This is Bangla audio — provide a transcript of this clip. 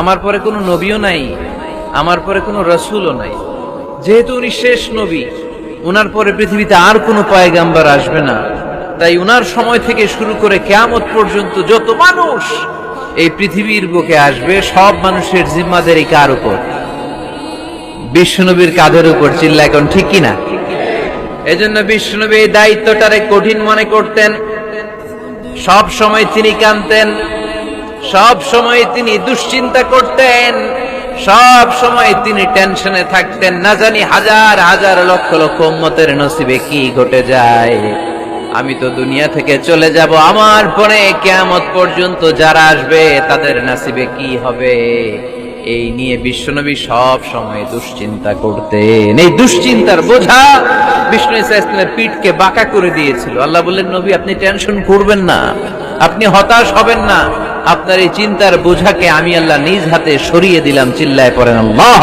আমার পরে কোনো নবীও নাই, আমার পরে কোনো রসুলও নাই। যেহেতু উনি শেষ নবী, উনার পরে পৃথিবীতে আর কোনো পয়গাম্বার আসবে না। তাই উনার সময় থেকে শুরু করে কেয়ামত পর্যন্ত যত মানুষ এই পৃথিবীর বুকে আসবে, সব মানুষের জিম্মাদারি কার উপর? বিশ্বনবীর কাঁধের উপর, চিল্লা এখন, ঠিক কিনা? এজন্য বিশ্বনবী এই দায়িত্বটারে কঠিন মনে করতেন। সব সময় তিনি কানতেন সব সময় তিনি দুশ্চিন্তা করতেন, সব সময় তিনি টেনশনে থাকতেন, না জানি হাজার হাজার লক্ষ লক্ষ উম্মতের নসিবে কি ঘটে যায়। আমি তো দুনিয়া থেকে চলে যাব, আমার পরে কেয়ামত পর্যন্ত যারা আসবে তাদের নাসিবে কি হবে? এই নিয়ে বিশ্বনবী সব সময় দুশ্চিন্তা করতেন। এই দুশ্চিন্তার বোঝা বিষ্ণু ইসা ইসলামের পিঠকে বাঁকা করে দিয়েছিল। আল্লাহ বললেন, নবী, আপনি টেনশন করবেন না, আপনি হতাশ হবেন না। আপনার এই চিন্তার বোঝাকে আমি আল্লাহ নিজ হাতে সরিয়ে দিলাম চিল্লায় পড়েন আল্লাহ